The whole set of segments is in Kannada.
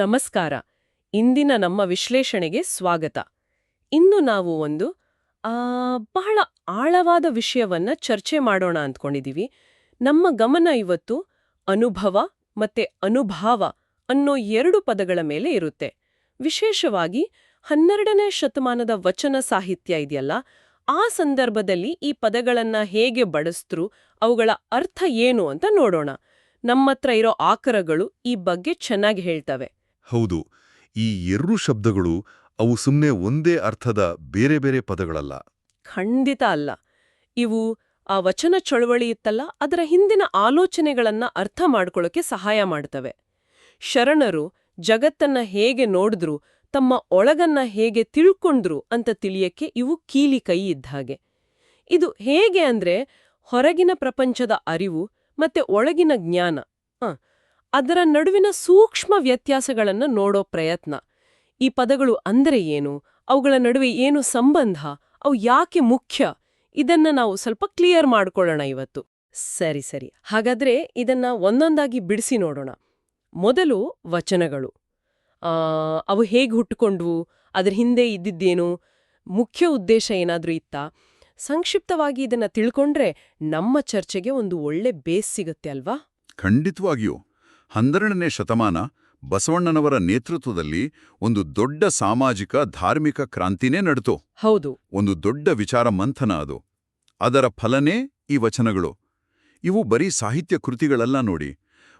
ನಮಸ್ಕಾರ. ಇಂದಿನ ನಮ್ಮ ವಿಶ್ಲೇಷಣೆಗೆ ಸ್ವಾಗತ. ಇಂದು ನಾವು ಒಂದು ಬಹಳ ಆಳವಾದ ವಿಷಯವನ್ನ ಚರ್ಚೆ ಮಾಡೋಣ ಅಂದ್ಕೊಂಡಿದ್ದೀವಿ ನಮ್ಮ ಗಮನ ಇವತ್ತು ಅನುಭವ ಮತ್ತೆ ಅನುಭಾವ ಅನ್ನೋ ಎರಡು ಪದಗಳ ಮೇಲೆ ಇರುತ್ತೆ. ವಿಶೇಷವಾಗಿ ಹನ್ನೆರಡನೇ ಶತಮಾನದ ವಚನ ಸಾಹಿತ್ಯ ಇದೆಯಲ್ಲ, ಆ ಸಂದರ್ಭದಲ್ಲಿ ಈ ಪದಗಳನ್ನ ಹೇಗೆ ಬಳಸ್ತರು ಅವುಗಳ ಅರ್ಥ ಏನು ಅಂತ ನೋಡೋಣ. ನಮ್ಮತ್ರ ಇರೋ ಆಕರಗಳು ಈ ಬಗ್ಗೆ ಚೆನ್ನಾಗಿ ಹೇಳ್ತವೆ. ಹೌದು, ಈ ಎರಡು ಶಬ್ದಗಳು ಅವು ಸುಮ್ಮನೆ ಒಂದೇ ಅರ್ಥದ ಬೇರೆ ಬೇರೆ ಪದಗಳಲ್ಲ. ಖಂಡಿತ ಅಲ್ಲ. ಇವು ಆ ವಚನ ಚಳವಳಿ ಇತ್ತಲ್ಲ, ಅದರ ಹಿಂದಿನ ಆಲೋಚನೆಗಳನ್ನ ಅರ್ಥ ಮಾಡ್ಕೊಳ್ಳೋಕೆ ಸಹಾಯ ಮಾಡ್ತವೆ. ಶರಣರು ಜಗತ್ತನ್ನ ಹೇಗೆ ನೋಡಿದ್ರು, ತಮ್ಮ ಒಳಗನ್ನ ಹೇಗೆ ತಿಳ್ಕೊಂಡ್ರು ಅಂತ ತಿಳಿಯಕ್ಕೆ ಇವು ಕೀಲಿ ಕೈ ಇದ್ದ ಹಾಗೆ. ಇದು ಹೇಗೆ ಅಂದ್ರೆ ಹೊರಗಿನ ಪ್ರಪಂಚದ ಅರಿವು ಮತ್ತೆ ಒಳಗಿನ ಜ್ಞಾನ. ಅದರ ನಡುವಿನ ಸೂಕ್ಷ್ಮ ವ್ಯತ್ಯಾಸಗಳನ್ನು ನೋಡೋ ಪ್ರಯತ್ನ. ಈ ಪದಗಳು ಅಂದರೆ ಏನು? ಅವುಗಳ ನಡುವೆ ಏನು ಸಂಬಂಧ? ಅವು ಯಾಕೆ ಮುಖ್ಯ? ಇದನ್ನ ನಾವು ಸ್ವಲ್ಪ ಕ್ಲಿಯರ್ ಮಾಡ್ಕೊಳ್ಳೋಣ ಇವತ್ತು. ಸರಿ ಸರಿ. ಹಾಗಾದ್ರೆ ಇದನ್ನ ಒಂದೊಂದಾಗಿ ಬಿಡಿಸಿ ನೋಡೋಣ. ಮೊದಲು ವಚನಗಳು. ಅವು ಹೇಗೆ ಹುಟ್ಟುಕೊಂಡ್ವು? ಅದ್ರ ಹಿಂದೆ ಇದ್ದಿದ್ದೇನು? ಮುಖ್ಯ ಉದ್ದೇಶ ಏನಾದರೂ ಇತ್ತಾ? ಸಂಕ್ಷಿಪ್ತವಾಗಿ ಇದನ್ನ ತಿಳ್ಕೊಂಡ್ರೆ ನಮ್ಮ ಚರ್ಚೆಗೆ ಒಂದು ಒಳ್ಳೆ ಬೇಸ್ ಸಿಗುತ್ತೆ ಅಲ್ವಾ? ಖಂಡಿತವಾಗಿಯೂ. ಹನ್ನೆರಡನೇ ಶತಮಾನ ಬಸವಣ್ಣನವರ ನೇತೃತ್ವದಲ್ಲಿ ಒಂದು ದೊಡ್ಡ ಸಾಮಾಜಿಕ ಧಾರ್ಮಿಕ ಕ್ರಾಂತಿನೇ ನಡೆತು. ಹೌದು. ಒಂದು ದೊಡ್ಡ ವಿಚಾರ ಮಂಥನ ಅದು. ಅದರ ಫಲನೇ ಈ ವಚನಗಳು. ಇವು ಬರೀ ಸಾಹಿತ್ಯ ಕೃತಿಗಳಲ್ಲ ನೋಡಿ.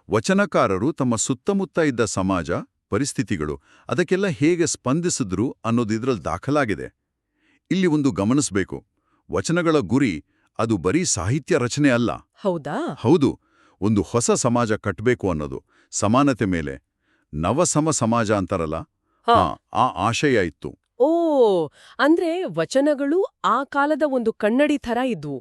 ವಚನಕಾರರು ತಮ್ಮ ಸುತ್ತಮುತ್ತ ಇದ್ದ ಸಮಾಜ ಪರಿಸ್ಥಿತಿಗಳು ಅದಕ್ಕೆಲ್ಲ ಹೇಗೆ ಸ್ಪಂದಿಸಿದ್ರು ಅನ್ನೋದಿದ್ರಲ್ಲಿ ದಾಖಲಾಗಿದೆ. ಇಲ್ಲಿ ಒಂದು ಗಮನಿಸಬೇಕು. ವಚನಗಳ ಗುರಿ ಅದು ಬರೀ ಸಾಹಿತ್ಯ ರಚನೆ ಅಲ್ಲ. ಹೌದಾ? ಹೌದು. ಒಂದು ಹೊಸ ಸಮಾಜ ಕಟ್ಟಬೇಕು ಅನ್ನೋದು. ಸಮಾನತೆ ಮೇಲೆ. ನವಸಮ ಸಮಾಜ ಅಂತಾರಲ್ಲ? ಆ ಆಶಯ ಇತ್ತು. ಓ ಅಂದ್ರೆ ವಚನಗಳು ಆ ಕಾಲದ ಒಂದು ಕನ್ನಡಿ ಥರ ಇದ್ವು.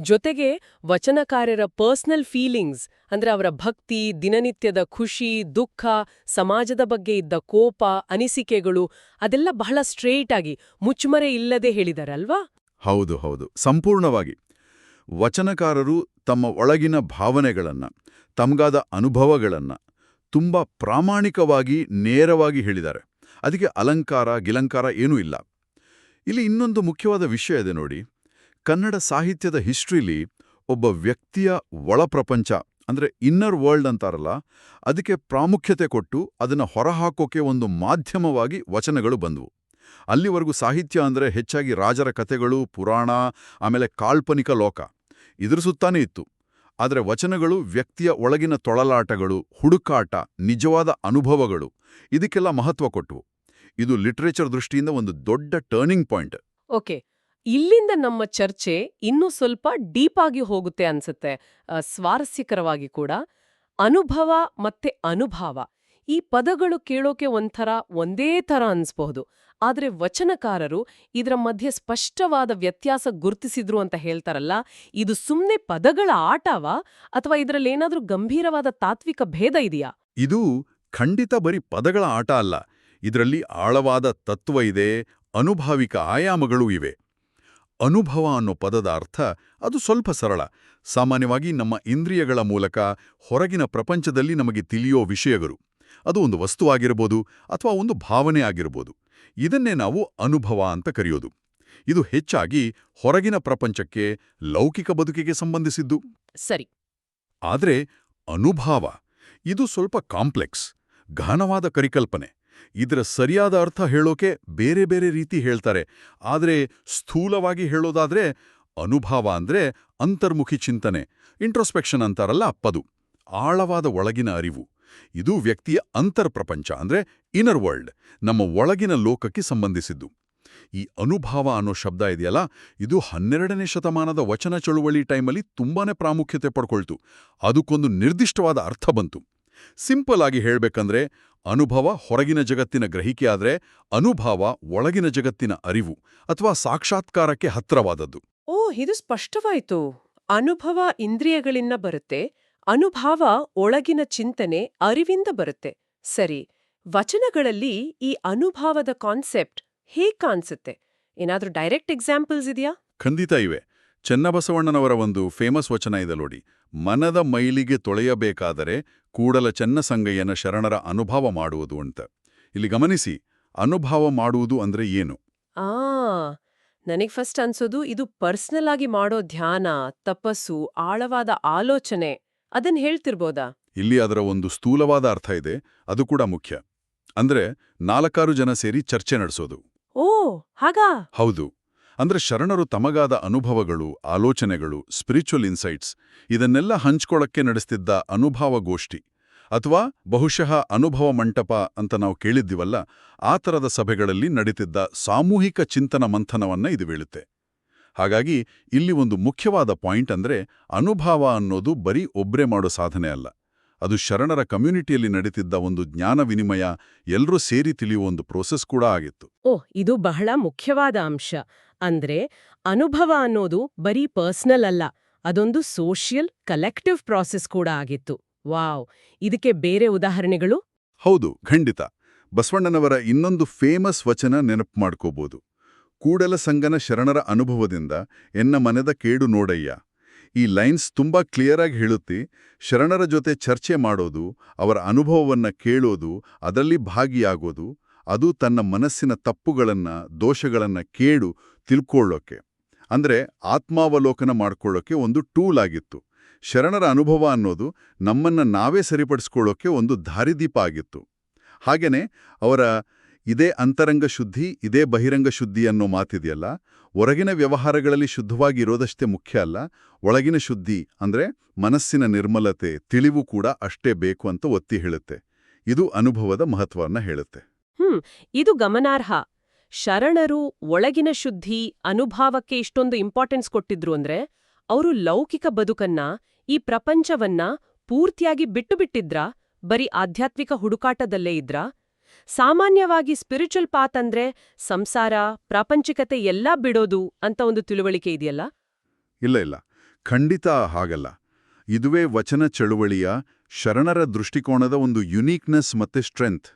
ಜೊತೆಗೆ ವಚನಕಾರರ ಪರ್ಸನಲ್ ಫೀಲಿಂಗ್ಸ್ ಅಂದ್ರೆ ಅವರ ಭಕ್ತಿ ದಿನನಿತ್ಯದ ಖುಷಿ ದುಃಖ ಸಮಾಜದ ಬಗ್ಗೆ ಇದ್ದ ಕೋಪ ಅನಿಸಿಕೆಗಳು ಅದೆಲ್ಲ ಬಹಳ ಸ್ಟ್ರೇಟ್ ಆಗಿ ಮುಚ್ಚುಮರೆ ಇಲ್ಲದೆ ಹೇಳಿದಾರಲ್ವಾ ಹೌದು ಹೌದು. ಸಂಪೂರ್ಣವಾಗಿ. ವಚನಕಾರರು ತಮ್ಮ ಒಳಗಿನ ಭಾವನೆಗಳನ್ನು, ತಮಗಾದ ಅನುಭವಗಳನ್ನು ತುಂಬ ಪ್ರಾಮಾಣಿಕವಾಗಿ, ನೇರವಾಗಿ ಹೇಳಿದ್ದಾರೆ. ಅದಕ್ಕೆ ಅಲಂಕಾರ, ಗಿಲಂಕಾರ ಏನೂ ಇಲ್ಲ. ಇಲ್ಲಿ ಇನ್ನೊಂದು ಮುಖ್ಯವಾದ ವಿಷಯ ಇದೆ ನೋಡಿ. ಕನ್ನಡ ಸಾಹಿತ್ಯದ ಹಿಸ್ಟ್ರಿಲಿ ಒಬ್ಬ ವ್ಯಕ್ತಿಯ ಒಳಪ್ರಪಂಚ, ಅಂದ್ರೆ ಇನ್ನರ್ ವರ್ಲ್ಡ್ ಅಂತಾರಲ್ಲ, ಅದಕ್ಕೆ ಪ್ರಾಮುಖ್ಯತೆ ಕೊಟ್ಟು ಅದನ್ನ ಹೊರಹಾಕೋಕೆ ಒಂದು ಮಾಧ್ಯಮವಾಗಿ ವಚನಗಳು ಬಂದವು. ಅಲ್ಲಿವರೆಗೂ ಸಾಹಿತ್ಯ ಅಂದ್ರೆ ಹೆಚ್ಚಾಗಿ ರಾಜರ ಕಥೆಗಳು, ಪುರಾಣ, ಆಮೇಲೆ ಕಾಲ್ಪನಿಕ ಲೋಕ. ಇದ್ರ ಸುತ್ತಾನೇ ಇತ್ತು. ಆದರೆ ವಚನಗಳು ವ್ಯಕ್ತಿಯ ಒಳಗಿನ ತೊಳಲಾಟಗಳು, ಹುಡುಕಾಟ, ನಿಜವಾದ ಅನುಭವಗಳು, ಇದಕ್ಕೆಲ್ಲ ಮಹತ್ವ ಕೊಟ್ಟವು ಇದು ಲಿಟರೇಚರ್ ದೃಷ್ಟಿಯಿಂದ ಒಂದು ದೊಡ್ಡ ಟರ್ನಿಂಗ್ ಪಾಯಿಂಟ್. ಓಕೆ. ಇಲ್ಲಿಂದ ನಮ್ಮ ಚರ್ಚೆ ಇನ್ನೂ ಸ್ವಲ್ಪ ಡೀಪ್ ಆಗಿ ಹೋಗುತ್ತೆ ಅನ್ಸುತ್ತೆ. ಸ್ವಾರಸ್ಯಕರವಾಗಿ ಕೂಡ. ಅನುಭವ ಮತ್ತೆ ಅನುಭಾವ. ಈ ಪದಗಳು ಕೇಳೋಕೆ ಒಂಥರ ಒಂದೇ ಥರ ಅನ್ಸ್ಬಹುದು. ಆದರೆ ವಚನಕಾರರು ಇದರ ಮಧ್ಯೆ ಸ್ಪಷ್ಟವಾದ ವ್ಯತ್ಯಾಸ ಗುರುತಿಸಿದ್ರು ಅಂತ ಹೇಳ್ತಾರಲ್ಲ, ಇದು ಸುಮ್ನೆ ಪದಗಳ ಆಟವಾ ಅಥವಾ ಇದರಲ್ಲೇನಾದ್ರೂ ಗಂಭೀರವಾದ ತಾತ್ವಿಕ ಭೇದ ಇದೆಯಾ? ಇದು ಖಂಡಿತ ಬರೀ ಪದಗಳ ಆಟ ಅಲ್ಲ, ಇದರಲ್ಲಿ ಆಳವಾದ ತತ್ವ ಇದೆ, ಅನುಭಾವಿಕ ಆಯಾಮಗಳೂ ಇವೆ. ಅನುಭವ ಅನ್ನೋ ಪದದ ಅರ್ಥ ಅದು ಸ್ವಲ್ಪ ಸರಳ. ಸಾಮಾನ್ಯವಾಗಿ ನಮ್ಮ ಇಂದ್ರಿಯಗಳ ಮೂಲಕ ಹೊರಗಿನ ಪ್ರಪಂಚದಲ್ಲಿ ನಮಗೆ ತಿಳಿಯೋ ವಿಷಯಗಳು. ಅದು ಒಂದು ವಸ್ತುವಾಗಿರ್ಬೋದು ಅಥವಾ ಒಂದು ಭಾವನೆ ಆಗಿರ್ಬೋದು. ಇದನ್ನೇ ನಾವು ಅನುಭವ ಅಂತ ಕರೆಯೋದು. ಇದು ಹೆಚ್ಚಾಗಿ ಹೊರಗಿನ ಪ್ರಪಂಚಕ್ಕೆ ಲೌಕಿಕ ಬದುಕಿಗೆ ಸಂಬಂಧಿಸಿದ್ದು. ಸರಿ. ಆದರೆ ಅನುಭಾವ ಇದು ಸ್ವಲ್ಪ ಕಾಂಪ್ಲೆಕ್ಸ್ ಘನವಾದ ಕರಿಕಲ್ಪನೆ ಇದರ ಸರಿಯಾದ ಅರ್ಥ ಹೇಳೋಕೆ ಬೇರೆ ಬೇರೆ ರೀತಿ ಹೇಳ್ತಾರೆ. ಆದರೆ ಸ್ಥೂಲವಾಗಿ ಹೇಳೋದಾದ್ರೆ ಅನುಭಾವ ಅಂದ್ರೆ ಅಂತರ್ಮುಖಿ ಚಿಂತನೆ ಇಂಟ್ರೋಸ್ಪೆಕ್ಷನ್ ಅಂತಾರಲ್ಲ ಅಪ್ಪದು ಆಳವಾದ ಒಳಗಿನ ಅರಿವು. ಇದು ವ್ಯಕ್ತಿಯ ಅಂತರ್ಪ್ರಪಂಚ ಅಂದ್ರೆ ಇನ್ನರ್ ವರ್ಲ್ಡ್ ನಮ್ಮ ಒಳಗಿನ ಲೋಕಕ್ಕೆ ಸಂಬಂಧಿಸಿದ್ದು. ಈ ಅನುಭವ ಅನ್ನೋ ಶಬ್ದ ಇದೆಯಲ್ಲ, ಇದು ಹನ್ನೆರಡನೇ ಶತಮಾನದ ವಚನ ಚಳುವಳಿ ಟೈಮಲ್ಲಿ ತುಂಬಾನೇ ಪ್ರಾಮುಖ್ಯತೆ ಪಡ್ಕೊಳ್ತು. ಅದಕ್ಕೊಂದು ನಿರ್ದಿಷ್ಟವಾದ ಅರ್ಥ ಬಂತು. ಸಿಂಪಲ್ ಆಗಿ ಹೇಳಬೇಕಂದ್ರೆ, ಅನುಭವ ಹೊರಗಿನ ಜಗತ್ತಿನ ಗ್ರಹಿಕೆ ಆದ್ರೆ ಅನುಭಾವ ಒಳಗಿನ ಜಗತ್ತಿನ ಅರಿವು ಅಥವಾ ಸಾಕ್ಷಾತ್ಕಾರಕ್ಕೆ ಹತ್ರವಾದದ್ದು ಓ, ಇದು ಸ್ಪಷ್ಟವಾಯಿತು. ಅನುಭವ ಇಂದ್ರಿಯಗಳಿಂದ ಬರುತ್ತೆ ಅನುಭಾವ ಒಳಗಿನ ಚಿಂತನೆ ಅರಿವಿಂದ ಬರುತ್ತೆ. ಸರಿ ವಚನಗಳಲ್ಲಿ ಈ ಅನುಭಾವದ ಕಾನ್ಸೆಪ್ಟ್ ಹೇಗ್ ಕಾಣಿಸುತ್ತೆ? ಏನಾದ್ರೂ ಡೈರೆಕ್ಟ್ ಎಕ್ಸಾಂಪಲ್ಸ್ ಇದೆಯಾ? ಖಂಡಿತ ಇವೆ. ಚೆನ್ನಬಸವಣ್ಣನವರ ಒಂದು ಫೇಮಸ್ ವಚನ ಇದೆ ನೋಡಿ. ಮನದ ಮೈಲಿಗೆ ತೊಳೆಯಬೇಕಾದರೆ ಕೂಡಲ ಚೆನ್ನಸಂಗಯ್ಯನ ಶರಣರ ಅನುಭವ ಮಾಡುವುದು ಅಂತ. ಇಲ್ಲಿ ಗಮನಿಸಿ ಅನುಭವ ಮಾಡುವುದು ಅಂದ್ರೆ ಏನು? ಆ ನನಗ್ ಫಸ್ಟ್ ಅನ್ಸೋದು ಇದು ಪರ್ಸನಲ್ ಆಗಿ ಮಾಡೋ ಧ್ಯಾನ ತಪಸ್ಸು ಆಳವಾದ ಆಲೋಚನೆ. ಅದನ್ ಹೇಳ್ತಿರ್ಬೋದಾ? ಇಲ್ಲಿ ಅದರ ಒಂದು ಸ್ಥೂಲವಾದ ಅರ್ಥ ಇದೆ. ಅದು ಕೂಡ ಮುಖ್ಯ. ಅಂದ್ರೆ ನಾಲ್ಕಾರು ಜನ ಸೇರಿ ಚರ್ಚೆ ನಡೆಸೋದು. ಓ ಹಾಗಾ? ಹೌದು. ಅಂದ್ರೆ ಶರಣರು ತಮಗಾದ ಅನುಭವಗಳು ಆಲೋಚನೆಗಳು ಸ್ಪಿರಿಚುವಲ್ ಇನ್ಸೈಟ್ಸ್ ಇದನ್ನೆಲ್ಲ ಹಂಚ್ಕೊಳ್ಳಕ್ಕೆ ನಡೆಸ್ತಿದ್ದ ಅನುಭವ ಗೋಷ್ಠಿ. ಅಥವಾ ಬಹುಶಃ ಅನುಭವ ಮಂಟಪ ಅಂತ ನಾವು ಕೇಳಿದ್ದೀವಲ್ಲ ಆ ಥರದ ಸಭೆಗಳಲ್ಲಿ ನಡೀತಿದ್ದ ಸಾಮೂಹಿಕ ಚಿಂತನ ಮಂಥನವನ್ನ ಇದು ಬೀಳುತ್ತೆ. ಹಾಗಾಗಿ ಇಲ್ಲಿ ಒಂದು ಮುಖ್ಯವಾದ ಪಾಯಿಂಟ್ ಅಂದ್ರೆ ಅನುಭವ ಅನ್ನೋದು ಬರೀ ಒಬ್ರೆ ಮಾಡೋ ಸಾಧನೆ ಅಲ್ಲ. ಅದು ಶರಣರ ಕಮ್ಯುನಿಟಿಯಲ್ಲಿ ನಡೀತಿದ್ದ ಒಂದು ಜ್ಞಾನ ವಿನಿಮಯ ಎಲ್ಲರೂ ಸೇರಿ ತಿಳಿಯುವ ಒಂದು ಪ್ರೋಸೆಸ್ ಕೂಡ ಆಗಿತ್ತು. ಓ ಇದು ಬಹಳ ಮುಖ್ಯವಾದ ಅಂಶ. ಅಂದ್ರೆ ಅನುಭವ ಅನ್ನೋದು ಬರೀ ಪರ್ಸನಲ್ ಅಲ್ಲ ಅದೊಂದು ಸೋಷಿಯಲ್ ಕಲೆಕ್ಟಿವ್ ಪ್ರಾಸೆಸ್ ಕೂಡ ಆಗಿತ್ತು. ವಾವ್! ಇದಕ್ಕೆ ಬೇರೆ ಉದಾಹರಣೆಗಳು? ಹೌದು ಖಂಡಿತ. ಬಸವಣ್ಣನವರ ಇನ್ನೊಂದು ಫೇಮಸ್ ವಚನ ನೆನಪು ಮಾಡ್ಕೋಬೋದು. ಕೂಡಲ ಸಂಗನ ಶರಣರ ಅನುಭವದಿಂದ ಎನ್ನ ಮನೆದ ಕೇಡು ನೋಡಯ್ಯ. ಈ ಲೈನ್ಸ್ ತುಂಬಾ ಕ್ಲಿಯರ್ ಆಗಿ ಹೇಳುತ್ತಿ, ಶರಣರ ಜೊತೆ ಚರ್ಚೆ ಮಾಡೋದು, ಅವರ ಅನುಭವವನ್ನ ಕೇಳೋದು, ಅದರಲ್ಲಿ ಭಾಗಿಯಾಗೋದು, ಅದು ತನ್ನ ಮನಸ್ಸಿನ ತಪ್ಪುಗಳನ್ನ, ದೋಷಗಳನ್ನ ಕೇಳು ತಿಳ್ಕೊಳ್ಳೋಕೆ. ಅಂದ್ರೆ ಆತ್ಮಾವಲೋಕನ ಮಾಡಿಕೊಳ್ಳೋಕೆ ಒಂದು ಟೂಲ್ ಆಗಿತ್ತು. ಶರಣರ ಅನುಭವ ಅನ್ನೋದು ನಮ್ಮನ್ನ ನಾವೇ ಸರಿಪಡಿಸ್ಕೊಳ್ಳೋಕೆ ಒಂದು ದಾರಿದೀಪ ಆಗಿತ್ತು. ಹಾಗೆಯೇ ಅವರ ಇದೇ ಅಂತರಂಗ ಶುದ್ಧಿ, ಇದೇ ಬಹಿರಂಗ ಶುದ್ಧಿ ಅನ್ನೋ ಮಾತಿದೆಯಲ್ಲ? ಹೊರಗಿನ ವ್ಯವಹಾರಗಳಲ್ಲಿ ಶುದ್ಧವಾಗಿ ಇರೋದಷ್ಟೇ ಮುಖ್ಯ ಅಲ್ಲ? ಒಳಗಿನ ಶುದ್ಧಿ ಅಂದ್ರೆ ಮನಸ್ಸಿನ ನಿರ್ಮಲತೆ, ತಿಳಿವು ಕೂಡ ಅಷ್ಟೇ ಬೇಕು ಅಂತ ಒತ್ತಿ ಹೇಳುತ್ತೆ. ಇದು ಅನುಭವದ ಮಹತ್ವವನ್ನ ಹೇಳುತ್ತೆ. ಹ್ಮ್, ಇದು ಗಮನಾರ್ಹ. ಶರಣರು ಒಳಗಿನ ಶುದ್ಧಿ, ಅನುಭಾವಕ್ಕೆ ಇಷ್ಟೊಂದು ಇಂಪಾರ್ಟೆನ್ಸ್ ಕೊಟ್ಟಿದ್ರು ಅಂದ್ರೆ ಅವರು ಲೌಕಿಕ ಬದುಕನ್ನ, ಈ ಪ್ರಪಂಚವನ್ನ ಪೂರ್ತಿಯಾಗಿ ಬಿಟ್ಟು ಬಿಟ್ಟಿದ್ರ ಬರೀ ಆಧ್ಯಾತ್ಮಿಕ ಹುಡುಕಾಟದಲ್ಲೇ ಇದ್ರಾ? ಸಾಮಾನ್ಯವಾಗಿ ಸ್ಪಿರಿಚುವಲ್ ಪಾತ್ ಅಂದ್ರೆ ಸಂಸಾರ, ಪ್ರಾಪಂಚಿಕತೆ ಎಲ್ಲ ಬಿಡೋದು ಅಂತ ಒಂದು ತಿಳುವಳಿಕೆ ಇದೆಯಲ್ಲ? ಇಲ್ಲ ಇಲ್ಲ. ಖಂಡಿತ ಹಾಗಲ್ಲ. ಇದುವೇ ವಚನ ಚಳುವಳಿಯ ಶರಣರ ದೃಷ್ಟಿಕೋನದ ಒಂದು ಯುನೀಕ್ನೆಸ್ ಮತ್ತೆ ಸ್ಟ್ರೆಂತ್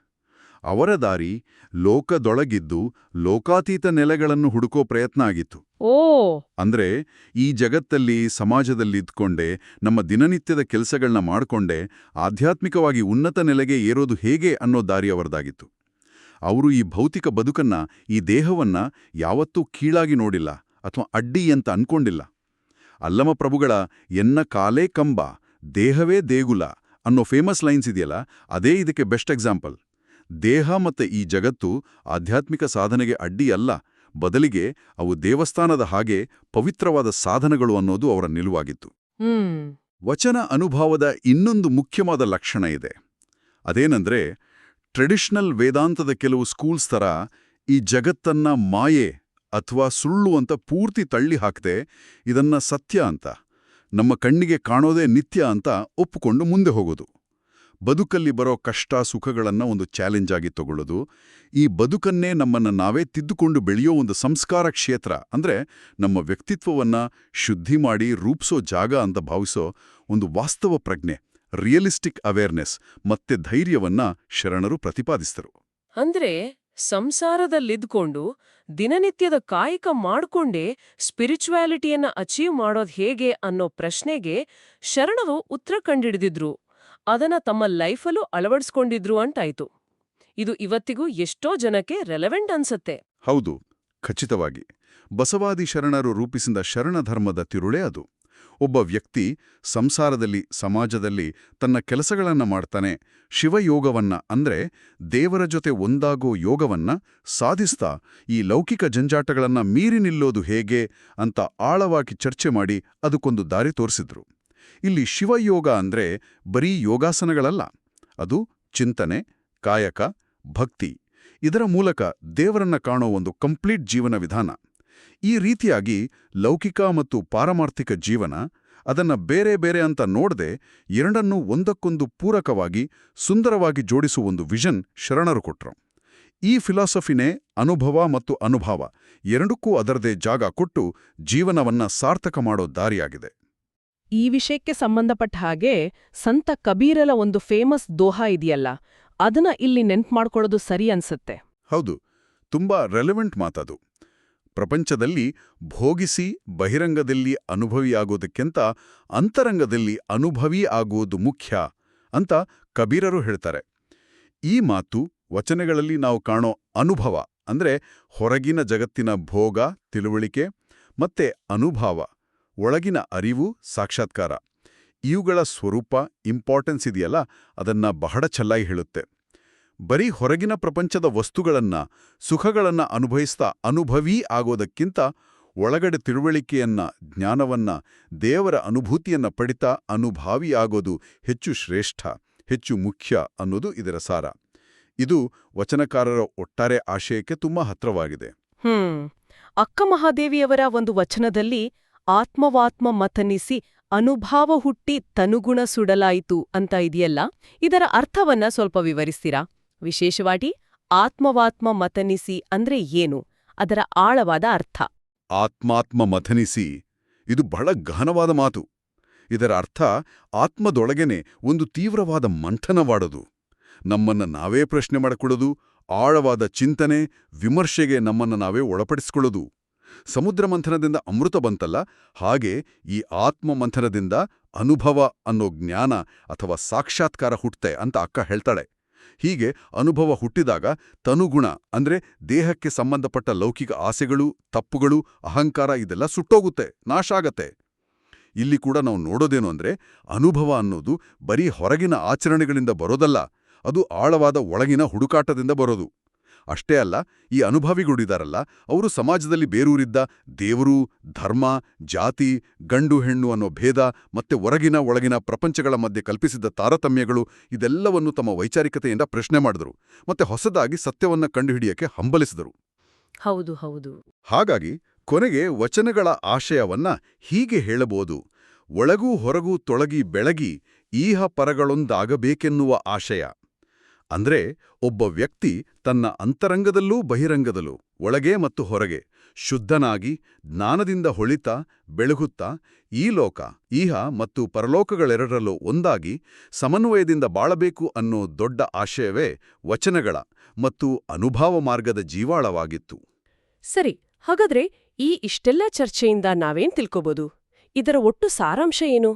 ಅವರ ದಾರಿ ಲೋಕದೊಳಗಿದ್ದು ಲೋಕಾತೀತ ನೆಲೆಗಳನ್ನು ಹುಡುಕೋ ಪ್ರಯತ್ನ ಆಗಿತ್ತು. ಓ! ಅಂದ್ರೆ ಈ ಜಗತ್ತಲ್ಲಿ ಸಮಾಜದಲ್ಲಿ ಇದ್ಕೊಂಡೆ ನಮ್ಮ ದಿನನಿತ್ಯದ ಕೆಲಸಗಳನ್ನ ಮಾಡಿಕೊಂಡೆ ಆಧ್ಯಾತ್ಮಿಕವಾಗಿ ಉನ್ನತ ನೆಲೆಗೆ ಏರೋದು ಹೇಗೆ ಅನ್ನೋ ದಾರಿ ಅವರದಾಗಿತ್ತು. ಅವರು ಈ ಭೌತಿಕ ಬದುಕನ್ನ ಈ ದೇಹವನ್ನ ಯಾವತ್ತೂ ಕೀಳಾಗಿ ನೋಡಿಲ್ಲ ಅಥವಾ ಅಡ್ಡಿ ಅಂತ ಅನ್ಕೊಂಡಿಲ್ಲ. ಅಲ್ಲಮ ಪ್ರಭುಗಳ ಎನ್ನ ಕಾಲೇ ಕಂಬ ದೇಹವೇ ದೇಗುಲ ಅನ್ನೋ ಫೇಮಸ್ ಲೈನ್ಸ್ ಇದೆಯಲ್ಲ ಅದೇ ಇದಕ್ಕೆ ಬೆಸ್ಟ್ ಎಕ್ಸಾಂಪಲ್ ದೇಹ ಮತ್ತು ಈ ಜಗತ್ತು ಆಧ್ಯಾತ್ಮಿಕ ಸಾಧನೆಗೆ ಅಡ್ಡಿಯಲ್ಲ. ಬದಲಿಗೆ ಅವು ದೇವಸ್ಥಾನದ ಹಾಗೆ ಪವಿತ್ರವಾದ ಸಾಧನಗಳು ಅನ್ನೋದು ಅವರ ನಿಲುವಾಗಿತ್ತು. ವಚನ ಅನುಭವದ ಇನ್ನೊಂದು ಮುಖ್ಯವಾದ ಲಕ್ಷಣ ಇದೆ. ಅದೇನಂದ್ರೆ ಟ್ರೆಡಿಷನಲ್ ವೇದಾಂತದ ಕೆಲವು ಸ್ಕೂಲ್ಸ್ ಥರ ಈ ಜಗತ್ತನ್ನ ಮಾಯೆ ಅಥವಾ ಸುಳ್ಳು ಅಂತ ಪೂರ್ತಿ ತಳ್ಳಿ ಹಾಕದೆ ಇದನ್ನ ಸತ್ಯ ಅಂತ ನಮ್ಮ ಕಣ್ಣಿಗೆ ಕಾಣೋದೇ ನಿತ್ಯ ಅಂತ ಒಪ್ಪಿಕೊಂಡು ಮುಂದೆ ಹೋಗೋದು. ಬದುಕಲ್ಲಿ ಬರೋ ಕಷ್ಟ, ಸುಖಗಳನ್ನು ಒಂದು ಚಾಲೆಂಜ್ ಆಗಿ ತಗೊಳ್ಳೋದು. ಈ ಬದುಕನ್ನೇ ನಮ್ಮನ್ನ ನಾವೇ ತಿದ್ದುಕೊಂಡು ಬೆಳೆಯೋ ಒಂದು ಸಂಸ್ಕಾರ ಕ್ಷೇತ್ರ ಅಂದ್ರೆ ನಮ್ಮ ವ್ಯಕ್ತಿತ್ವವನ್ನ ಶುದ್ಧಿ ಮಾಡಿ ರೂಪಿಸೋ ಜಾಗ ಅಂತ ಭಾವಿಸೋ ಒಂದು ವಾಸ್ತವ ಪ್ರಜ್ಞೆ ರಿಯಲಿಸ್ಟಿಕ್ ಅವೇರ್ನೆಸ್ ಮತ್ತೆ ಧೈರ್ಯವನ್ನ ಶರಣರು ಪ್ರತಿಪಾದಿಸಿದರು. ಅಂದ್ರೆ ಸಂಸಾರದಲ್ಲಿದ್ಕೊಂಡು ದಿನನಿತ್ಯದ ಕಾಯಕ ಮಾಡ್ಕೊಂಡೇ ಸ್ಪಿರಿಚುವಾಲಿಟಿಯನ್ನ ಅಚೀವ್ ಮಾಡೋದ್ ಹೇಗೆ ಅನ್ನೋ ಪ್ರಶ್ನೆಗೆ ಶರಣರು ಉತ್ತರ ಕಂಡಿಡಿದಿದ್ರು. ಅದನ್ನ ತಮ್ಮ ಲೈಫಲ್ಲೂ ಅಳವಡಿಸ್ಕೊಂಡಿದ್ರು ಅಂತಾಯ್ತು. ಇದು ಇವತ್ತಿಗೂ ಎಷ್ಟೋ ಜನಕ್ಕೆ ರೆಲೆವೆಂಟ್ ಅನ್ಸತ್ತೆ. ಹೌದು, ಖಚಿತವಾಗಿ. ಬಸವಾದಿ ಶರಣರು ರೂಪಿಸಿದ ಶರಣಧರ್ಮದ ತಿರುಳೆ ಅದು. ಒಬ್ಬ ವ್ಯಕ್ತಿ ಸಂಸಾರದಲ್ಲಿ, ಸಮಾಜದಲ್ಲಿ ತನ್ನ ಕೆಲಸಗಳನ್ನ ಮಾಡ್ತಾನೆ, ಶಿವಯೋಗವನ್ನ ಅಂದ್ರೆ ದೇವರ ಜೊತೆ ಒಂದಾಗೋ ಯೋಗವನ್ನ ಸಾಧಿಸ್ತಾ ಈ ಲೌಕಿಕ ಜಂಜಾಟಗಳನ್ನ ಮೀರಿ ನಿಲ್ಲೋದು ಹೇಗೆ ಅಂತ ಆಳವಾಗಿ ಚರ್ಚೆ ಮಾಡಿ ಅದಕ್ಕೊಂದು ದಾರಿ ತೋರಿಸಿದ್ರು. ಇಲ್ಲಿ ಶಿವಯೋಗ ಅಂದ್ರೆ ಬರೀ ಯೋಗಾಸನಗಳಲ್ಲ, ಅದು ಚಿಂತನೆ, ಕಾಯಕ, ಭಕ್ತಿ. ಇದರ ಮೂಲಕ ದೇವರನ್ನ ಕಾಣೋ ಒಂದು ಕಂಪ್ಲೀಟ್ ಜೀವನ ವಿಧಾನ. ಈ ರೀತಿಯಾಗಿ ಲೌಕಿಕ ಮತ್ತು ಪಾರಮಾರ್ಥಿಕ ಜೀವನ, ಅದನ್ನ ಬೇರೆ ಬೇರೆ ಅಂತ ನೋಡದೆ ಎರಡನ್ನೂ ಒಂದಕ್ಕೊಂದು ಪೂರಕವಾಗಿ, ಸುಂದರವಾಗಿ ಜೋಡಿಸುವ ಒಂದು ವಿಷನ್ ಶರಣರು ಕೊಟ್ರು. ಈ ಫಿಲಾಸಫಿನೇ ಅನುಭವ ಮತ್ತು ಅನುಭವ ಎರಡಕ್ಕೂ ಅದರದೇ ಜಾಗ ಕೊಟ್ಟು ಜೀವನವನ್ನ ಸಾರ್ಥಕ ಮಾಡೋ ದಾರಿಯಾಗಿದೆ. ಈ ವಿಷಯಕ್ಕೆ ಸಂಬಂಧಪಟ್ಟ ಹಾಗೆ ಸಂತ ಕಬೀರಲ ಒಂದು ಫೇಮಸ್ ದೋಹಾ ಇದೆಯಲ್ಲ, ಅದನ್ನ ಇಲ್ಲಿ ನೆನ್ಪು ಮಾಡ್ಕೊಳ್ಳೋದು ಸರಿ ಅನ್ಸತ್ತೆ. ಹೌದು, ತುಂಬಾ ರೆಲೆವೆಂಟ್ ಮಾತದು. ಪ್ರಪಂಚದಲ್ಲಿ ಭೋಗಿಸಿ ಬಹಿರಂಗದಲ್ಲಿ ಅನುಭವಿ ಆಗೋದಕ್ಕಿಂತ ಅಂತರಂಗದಲ್ಲಿ ಅನುಭವಿ ಆಗುವುದು ಮುಖ್ಯ ಅಂತ ಕಬೀರರು ಹೇಳ್ತಾರೆ. ಈ ಮಾತು ವಚನಗಳಲ್ಲಿ ನಾವು ಕಾಣೋ ಅನುಭವ ಅಂದ್ರೆ ಹೊರಗಿನ ಜಗತ್ತಿನ ಭೋಗ, ತಿಳುವಳಿಕೆ ಮತ್ತೆ ಅನುಭವ. ಒಳಗಿನ ಅರಿವು, ಸಾಕ್ಷಾತ್ಕಾರ. ಇವುಗಳ ಸ್ವರೂಪ ಇಂಪಾರ್ಟೆನ್ಸ್ ಇದೆಯಲ್ಲ, ಅದನ್ನ ಬಹಳ ಚೆನ್ನಾಗಿ ಹೇಳುತ್ತೆ. ಬರೀ ಹೊರಗಿನ ಪ್ರಪಂಚದ ವಸ್ತುಗಳನ್ನ, ಸುಖಗಳನ್ನ ಅನುಭವಿಸ್ತಾ ಅನುಭವೀ ಆಗೋದಕ್ಕಿಂತ ಒಳಗಡೆ ತಿಳುವಳಿಕೆಯನ್ನ, ಜ್ಞಾನವನ್ನ, ದೇವರ ಅನುಭೂತಿಯನ್ನ ಪಡಿತಾ ಅನುಭಾವಿಯಾಗೋದು ಹೆಚ್ಚು ಶ್ರೇಷ್ಠ, ಹೆಚ್ಚು ಮುಖ್ಯ ಅನ್ನೋದು ಇದರ ಸಾರ. ಇದು ವಚನಕಾರರ ಒಟ್ಟಾರೆ ಆಶಯಕ್ಕೆ ತುಂಬಾ ಹತ್ರವಾಗಿದೆ. ಅಕ್ಕ ಮಹಾದೇವಿಯವರ ಒಂದು ವಚನದಲ್ಲಿ ಆತ್ಮವಾತ್ಮ ಮಥನಿಸಿ ಅನುಭಾವ ಹುಟ್ಟಿ ತನುಗುಣ ಸುಡಲಾಯಿತು ಅಂತ ಇದೆಯಲ್ಲ? ಇದರ ಅರ್ಥವನ್ನ ಸ್ವಲ್ಪ ವಿವರಿಸ್ತೀರಾ? ವಿಶೇಷವಾಗಿ ಆತ್ಮವಾತ್ಮ ಮಥನಿಸಿ ಅಂದ್ರೆ ಏನು? ಅದರ ಆಳವಾದ ಅರ್ಥ. ಆತ್ಮಾತ್ಮ ಮಥನಿಸಿ ಇದು ಬಹಳ ಗಹನವಾದ ಮಾತು. ಇದರ ಅರ್ಥ ಆತ್ಮದೊಳಗೆನೆ ಒಂದು ತೀವ್ರವಾದ ಮಂಥನವಾಡೋದು. ನಮ್ಮನ್ನ ನಾವೇ ಪ್ರಶ್ನೆ ಮಾಡಿಕೊಳ್ಳೋದು, ಆಳವಾದ ಚಿಂತನೆ, ವಿಮರ್ಶೆಗೆ ನಮ್ಮನ್ನ ನಾವೇ ಒಳಪಡಿಸಿಕೊಳ್ಳೋದು. ಸಮುದ್ರ ಮಂಥನದಿಂದ ಅಮೃತ ಬಂತಲ್ಲ? ಹಾಗೆ ಈ ಆತ್ಮ ಮಂಥನದಿಂದ ಅನುಭವ ಅನ್ನೋ ಜ್ಞಾನ ಅಥವಾ ಸಾಕ್ಷಾತ್ಕಾರ ಹುಟ್ಟೆ ಅಂತ ಅಕ್ಕ ಹೇಳ್ತಾಳೆ. ಹೀಗೆ ಅನುಭವ ಹುಟ್ಟಿದಾಗ ತನುಗುಣ ಅಂದ್ರೆ ದೇಹಕ್ಕೆ ಸಂಬಂಧಪಟ್ಟ ಲೌಕಿಕ ಆಸೆಗಳು, ತಪ್ಪುಗಳು, ಅಹಂಕಾರ ಇದೆಲ್ಲ ಸುಟ್ಟೋಗುತ್ತೆ, ನಾಶ ಆಗತ್ತೆ. ಇಲ್ಲಿ ಕೂಡ ನಾವು ನೋಡೋದೇನು ಅಂದ್ರೆ ಅನುಭವ ಅನ್ನೋದು ಬರೀ ಹೊರಗಿನ ಆಚರಣೆಗಳಿಂದ ಬರೋದಲ್ಲ, ಅದು ಆಳವಾದ ಒಳಗಿನ ಹುಡುಕಾಟದಿಂದ ಬರೋದು. ಅಷ್ಟೇ ಅಲ್ಲ ಈ ಅನುಭವಿಗಳಿದಾರಲ್ಲ ಅವರು ಸಮಾಜದಲ್ಲಿ ಬೇರೂರಿದ್ದ ದೇವರು ಧರ್ಮ ಜಾತಿ ಗಂಡು ಹೆಣ್ಣು ಅನ್ನೋ ಭೇದ ಮತ್ತೆ ಹೊರಗಿನ ಒಳಗಿನ ಪ್ರಪಂಚಗಳ ಮಧ್ಯೆ ಕಲ್ಪಿಸಿದ್ದ ತಾರತಮ್ಯಗಳು ಇದೆಲ್ಲವನ್ನು ತಮ್ಮ ವೈಚಾರಿಕತೆಯಿಂದ ಪ್ರಶ್ನೆ ಮಾಡಿದರು ಮತ್ತೆ ಹೊಸದಾಗಿ ಸತ್ಯವನ್ನ ಕಂಡುಹಿಡಿಯಕ್ಕೆ ಹಂಬಲಿಸಿದರು. ಹೌದು ಹೌದು. ಹಾಗಾಗಿ ಕೊನೆಗೆ ವಚನಗಳ ಆಶಯವನ್ನ ಹೀಗೆ ಹೇಳಬಹುದು ಒಳಗೂ ಹೊರಗೂ ತೊಳಗಿ ಬೆಳಗಿ ಈಹ ಪರಗಳೊಂದಾಗಬೇಕೆನ್ನುವ ಆಶಯ. ಅಂದ್ರೆ ಒಬ್ಬ ವ್ಯಕ್ತಿ ತನ್ನ ಅಂತರಂಗದಲ್ಲೂ ಬಹಿರಂಗದಲ್ಲೂ, ಒಳಗೆ ಮತ್ತು ಹೊರಗೆ, ಶುದ್ಧನಾಗಿ, ಜ್ಞಾನದಿಂದ ಹೊಳಿತ, ಬೆಳಗುತ್ತಾ, ಈ ಲೋಕ ಈಹ ಮತ್ತು ಪರಲೋಕಗಳೆರಡರಲ್ಲೂ ಒಂದಾಗಿ, ಸಮನ್ವಯದಿಂದ ಬಾಳಬೇಕು ಅನ್ನೋ ದೊಡ್ಡ ಆಶಯವೇ ವಚನಗಳ ಮತ್ತು ಅನುಭಾವ ಮಾರ್ಗದ ಜೀವಾಳವಾಗಿತ್ತು. ಸರಿ, ಹಾಗಾದ್ರೆ ಈ ಇಷ್ಟೆಲ್ಲ ಚರ್ಚೆಯಿಂದ ನಾವೇನ್ ತಿಳ್ಕೋಬೋದು? ಇದರ ಒಟ್ಟು ಸಾರಾಂಶ ಏನು?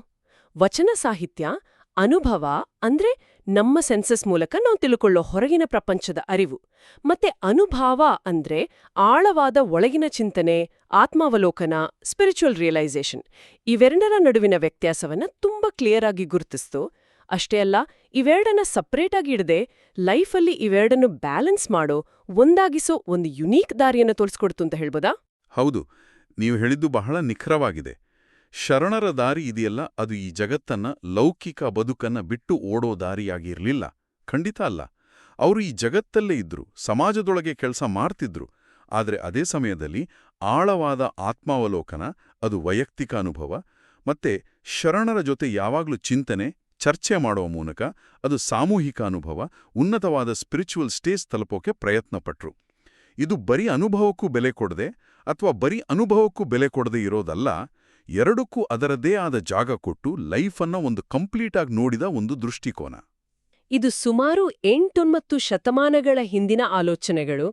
ವಚನ ಸಾಹಿತ್ಯ, ಅನುಭವ ಅಂದ್ರೆ ನಮ್ಮ ಸೆನ್ಸಸ್ ಮೂಲಕ ನಾವು ತಿಳ್ಕೊಳ್ಳೋ ಹೊರಗಿನ ಪ್ರಪಂಚದ ಅರಿವು. ಮತ್ತೆ ಅನುಭಾವ ಅಂದ್ರೆ ಆಳವಾದ ಒಳಗಿನ ಚಿಂತನೆ, ಆತ್ಮಾವಲೋಕನ ಸ್ಪಿರಿಚುವಲ್ ರಿಯಲೈಸೇಷನ್ ಇವೆರಡರ ನಡುವಿನ ವ್ಯತ್ಯಾಸವನ್ನ ತುಂಬಾ ಕ್ಲಿಯರ್ ಆಗಿ ಗುರುತಿಸ್ತು. ಅಷ್ಟೇ ಅಲ್ಲ, ಇವೆರಡನ್ನ ಸಪ್ರೇಟ್ ಆಗಿ ಇಡದೆ ಲೈಫಲ್ಲಿ ಇವೆರಡನ್ನು ಬ್ಯಾಲೆನ್ಸ್ ಮಾಡೋ, ಒಂದಾಗಿಸೋ ಒಂದು ಯುನೀಕ್ ದಾರಿಯನ್ನು ತೋರಿಸ್ಕೊಡ್ತು ಅಂತ ಹೇಳ್ಬೋದಾ? ಹೌದು, ನೀವು ಹೇಳಿದ್ದು ಬಹಳ ನಿಖರವಾಗಿದೆ. ಶರಣರ ದಾರಿ ಇದೆಯಲ್ಲ, ಅದು ಈ ಜಗತ್ತನ್ನ, ಲೌಕಿಕ ಬದುಕನ್ನ ಬಿಟ್ಟು ಓಡೋ ದಾರಿಯಾಗಿರಲಿಲ್ಲ. ಖಂಡಿತ ಅಲ್ಲ. ಅವರು ಈ ಜಗತ್ತಲ್ಲೇ ಇದ್ರು, ಸಮಾಜದೊಳಗೆ ಕೆಲಸ ಮಾಡ್ತಿದ್ರು. ಆದರೆ ಅದೇ ಸಮಯದಲ್ಲಿ ಆಳವಾದ ಆತ್ಮಾವಲೋಕನ, ಅದು ವೈಯಕ್ತಿಕ ಅನುಭವ, ಮತ್ತೆ ಶರಣರ ಜೊತೆ ಯಾವಾಗಲೂ ಚಿಂತನೆ, ಚರ್ಚೆ ಮಾಡುವ ಮೂಲಕ ಅದು ಸಾಮೂಹಿಕ ಅನುಭವ, ಉನ್ನತವಾದ ಸ್ಪಿರಿಚುವಲ್ ಸ್ಟೇಜ್ ತಲುಪೋಕೆ ಪ್ರಯತ್ನಪಟ್ರು. ಇದು ಬರೀ ಅನುಭವಕ್ಕೂ ಬೆಲೆ ಕೊಡದೆ, ಅಥವಾ ಬರೀ ಅನುಭವಕ್ಕೂ ಬೆಲೆ ಕೊಡದೆ ಇರೋದಲ್ಲ ಎರಡಕ್ಕೂ ಅದರದೇ ಆದ ಜಾಗ ಕೊಟ್ಟು ಲೈಫನ್ನ ಒಂದು ಕಂಪ್ಲೀಟಾಗಿ ನೋಡಿದ ಒಂದು ದೃಷ್ಟಿಕೋನ. ಇದು ಸುಮಾರು ಎಂಟೊಂಬತ್ತು ಶತಮಾನಗಳ ಹಿಂದಿನ ಆಲೋಚನೆಗಳು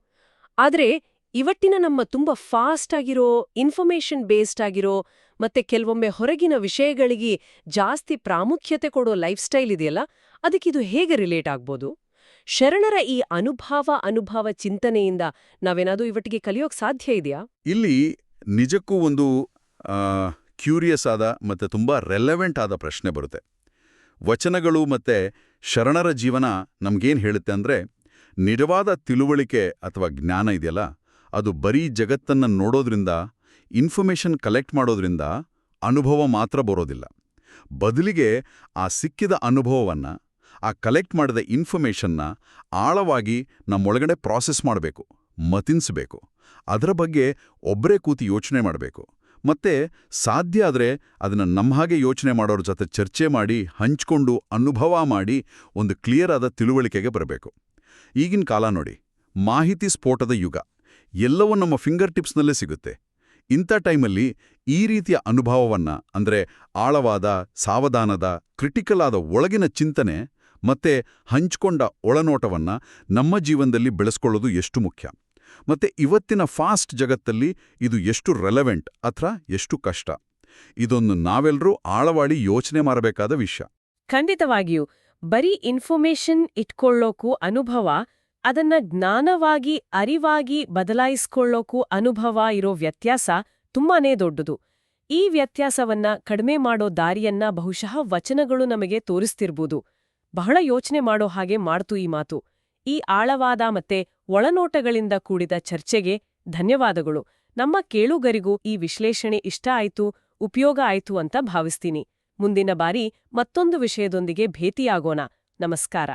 ಆದರೆ ಇವತ್ತಿನ ನಮ್ಮ ತುಂಬ ಫಾಸ್ಟ್ ಆಗಿರೋ ಇನ್ಫಾರ್ಮೇಷನ್ ಬೇಸ್ಡ್ ಆಗಿರೋ ಮತ್ತೆ ಕೆಲವೊಮ್ಮೆ ಹೊರಗಿನ ವಿಷಯಗಳಿಗೆ ಜಾಸ್ತಿ ಪ್ರಾಮುಖ್ಯತೆ ಕೊಡೋ ಲೈಫ್ ಸ್ಟೈಲ್ ಇದೆಯಲ್ಲ ಅದಕ್ಕಿದು ಹೇಗೆ ರಿಲೇಟ್ ಆಗ್ಬೋದು? ಶರಣರ ಈ ಅನುಭವ ಅನುಭವ ಚಿಂತನೆಯಿಂದ ನಾವೇನಾದ್ರೂ ಇವತ್ತಿಗೆ ಕಲಿಯೋಕ್ ಸಾಧ್ಯ ಇದೆಯಾ? ಇಲ್ಲಿ ನಿಜಕ್ಕೂ ಒಂದು ಕ್ಯೂರಿಯಸ್ ಆದ ಮತ್ತೆ ತುಂಬಾ ರೆಲೆವೆಂಟ್ ಆದ ಪ್ರಶ್ನೆ ಬರುತ್ತೆ. ವಚನಗಳು ಮತ್ತೆ ಶರಣರ ಜೀವನ ನಮಗೇನು ಹೇಳುತ್ತೆ ಅಂದ್ರೆ, ನಿಜವಾದ ತಿಳುವಳಿಕೆ ಅಥವಾ ಜ್ಞಾನ ಇದೆಯಲ್ಲ, ಅದು ಬರೀ ಜಗತ್ತನ್ನ ನೋಡೋದ್ರಿಂದ ಇನ್ಫಾರ್ಮೇಷನ್ ಕಲೆಕ್ಟ್ ಮಾಡೋದ್ರಿಂದ ಅನುಭವ ಮಾತ್ರ ಬರೋದಿಲ್ಲ. ಬದಲಿಗೆ ಆ ಸಿಕ್ಕಿದ ಅನುಭವವನ್ನ, ಆ ಕಲೆಕ್ಟ್ ಮಾಡಿದ ಇನ್ಫಾರ್ಮೇಷನ್ನ ಆಳವಾಗಿ ನಮ್ಮೊಳಗಡೆ ಪ್ರಾಸೆಸ್ ಮಾಡಬೇಕು, ಮತಿನ್ಸ್ಬೇಕು, ಅದರ ಬಗ್ಗೆ ಒಬ್ಬರೇ ಕೂತಿ ಯೋಚನೆ ಮಾಡಬೇಕು. ಮತ್ತೆ ಸಾಧ್ಯ ಆದರೆ ಅದನ್ನು ನಮ್ಮ ಹಾಗೆ ಯೋಚನೆ ಮಾಡೋರ ಜೊತೆ ಚರ್ಚೆ ಮಾಡಿ, ಹಂಚ್ಕೊಂಡು, ಅನುಭವ ಮಾಡಿ ಒಂದು ಕ್ಲಿಯರ್ ಆದ ತಿಳುವಳಿಕೆಗೆ ಬರಬೇಕು. ಈಗಿನ ಕಾಲ ನೋಡಿ, ಮಾಹಿತಿ ಸ್ಫೋಟದ ಯುಗ. ಎಲ್ಲವೂ ನಮ್ಮ ಫಿಂಗರ್ ಟಿಪ್ಸ್ನಲ್ಲೇ ಸಿಗುತ್ತೆ. ಇಂಥ ಟೈಮಲ್ಲಿ ಈ ರೀತಿಯ ಅನುಭವವನ್ನ, ಅಂದ್ರೆ ಆಳವಾದ, ಸಾವಧಾನದ ಕ್ರಿಟಿಕಲ್ ಆದ ಒಳಗಿನ ಚಿಂತನೆ ಮತ್ತೆ ಹಂಚ್ಕೊಂಡ ಒಳನೋಟವನ್ನ ನಮ್ಮ ಜೀವನದಲ್ಲಿ ಬೆಳೆಸ್ಕೊಳ್ಳೋದು ಎಷ್ಟು ಮುಖ್ಯ. ಮತ್ತೆ ಇವತ್ತಿನ ಫಾಸ್ಟ್ ಜಗತ್ತಲ್ಲಿ ಇದು ಎಷ್ಟು ರೆಲೆವೆಂಟ್ ಅಥವಾ ಎಷ್ಟು ಕಷ್ಟ. ಇದೊಂದು ನಾವೆಲ್ಲರೂ ಆಳವಾಡಿ ಯೋಚನೆ ಮಾಡಬೇಕಾದ ವಿಷಯ. ಖಂಡಿತವಾಗಿಯೂ, ಬರೀ ಇನ್ಫಾರ್ಮೇಷನ್ ಇಟ್ಕೊಳ್ಳೋಕು ಅನುಭವ, ಅದನ್ನ ಜ್ಞಾನವಾಗಿ, ಅರಿವಾಗಿ ಬದಲಾಯಿಸ್ಕೊಳ್ಳೋಕು ಅನುಭವ ಇರೋ ವ್ಯತ್ಯಾಸ ತುಂಬಾನೇ ದೊಡ್ಡದು. ಈ ವ್ಯತ್ಯಾಸವನ್ನ ಕಡಿಮೆ ಮಾಡೋ ದಾರಿಯನ್ನ ಬಹುಶಃ ವಚನಗಳು ನಮಗೆ ತೋರಿಸ್ತಿರ್ಬೋದು. ಬಹಳ ಯೋಚನೆ ಮಾಡೋ ಹಾಗೆ ಮಾಡ್ತು ಈ ಮಾತು. ಈ ಆಳವಾದ ಮತ್ತೆ ಒಳನೋಟಗಳಿಂದ ಕೂಡಿದ ಚರ್ಚೆಗೆ ಧನ್ಯವಾದಗಳು. ನಮ್ಮ ಕೇಳುಗರಿಗೂ ಈ ವಿಶ್ಲೇಷಣೆ ಇಷ್ಟ ಆಯ್ತು, ಉಪಯೋಗ ಆಯ್ತು ಅಂತ ಭಾವಿಸ್ತೀನಿ. ಮುಂದಿನ ಬಾರಿ ಮತ್ತೊಂದು ವಿಷಯದೊಂದಿಗೆ ಭೇಟಿಯಾಗೋಣ. ನಮಸ್ಕಾರ.